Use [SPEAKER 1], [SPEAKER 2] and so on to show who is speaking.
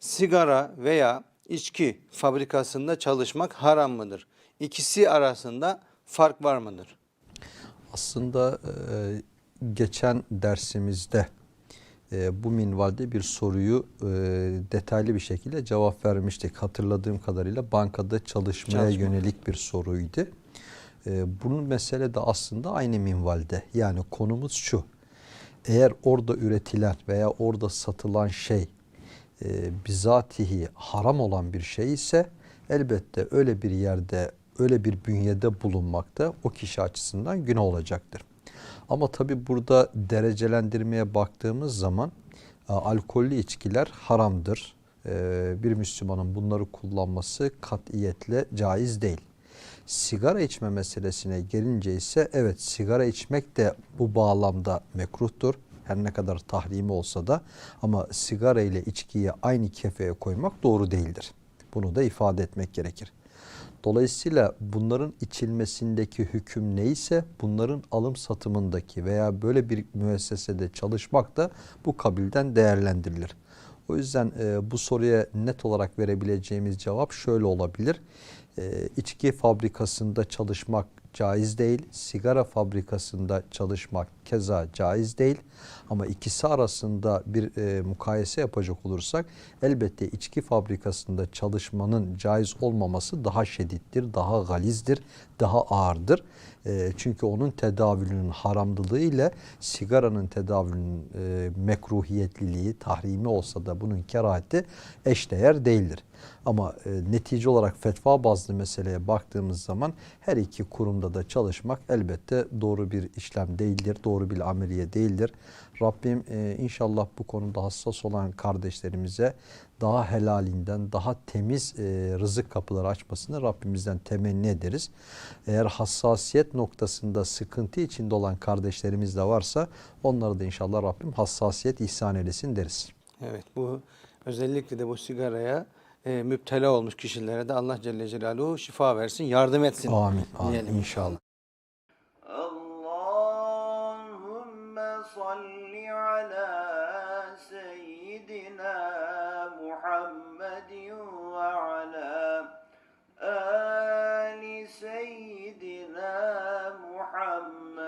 [SPEAKER 1] sigara veya içki fabrikasında çalışmak haram mıdır? İkisi arasında fark var mıdır?
[SPEAKER 2] Aslında e, geçen dersimizde e, bu minvalde bir soruyu e, detaylı bir şekilde cevap vermiştik. Hatırladığım kadarıyla bankada çalışmaya
[SPEAKER 1] Çalışma.
[SPEAKER 2] yönelik bir soruydu. E, bunun mesele de aslında aynı minvalde. Yani konumuz şu. Eğer orada üretilen veya orada satılan şey e, bizatihi haram olan bir şey ise elbette öyle bir yerde, öyle bir bünyede bulunmakta o kişi açısından günah olacaktır. Ama tabi burada derecelendirmeye baktığımız zaman e, alkollü içkiler haramdır. E, bir Müslümanın bunları kullanması katiyetle caiz değil. Sigara içme meselesine gelince ise evet sigara içmek de bu bağlamda mekruhtur. Her ne kadar tahrimi olsa da ama sigara ile içkiyi aynı kefeye koymak doğru değildir. Bunu da ifade etmek gerekir. Dolayısıyla bunların içilmesindeki hüküm neyse bunların alım satımındaki veya böyle bir müessesede çalışmak da bu kabilden değerlendirilir. O yüzden e, bu soruya net olarak verebileceğimiz cevap şöyle olabilir. E, içki fabrikasında çalışmak caiz değil, sigara fabrikasında çalışmak keza caiz değil. Ama ikisi arasında bir e, mukayese yapacak olursak elbette içki fabrikasında çalışmanın caiz olmaması daha şedittir, daha galizdir, daha ağırdır. E, çünkü onun tedavülünün haramlılığı ile sigaranın tedavülünün e, mekruhiyetliliği, tahrimi olsa da bunun kerahati eşdeğer değildir. Ama e, netice olarak fetva bazlı meseleye baktığımız zaman her iki kurumda da çalışmak elbette doğru bir işlem değildir, doğru bir ameliye değildir. Rabbim e, inşallah bu konuda hassas olan kardeşlerimize daha helalinden, daha temiz e, rızık kapıları açmasını Rabbimizden temenni ederiz. Eğer hassasiyet noktasında sıkıntı içinde olan kardeşlerimiz de varsa onlara da inşallah Rabbim hassasiyet ihsan eylesin deriz.
[SPEAKER 1] Evet bu özellikle de bu sigaraya e, müptela olmuş kişilere de Allah Celle Celaluhu şifa versin, yardım etsin.
[SPEAKER 2] Amin. Amin.
[SPEAKER 1] Diyelim.
[SPEAKER 2] İnşallah. Allahümme salli ala seyyidina Muhammedin ve ala ali seyyidina Muhammed.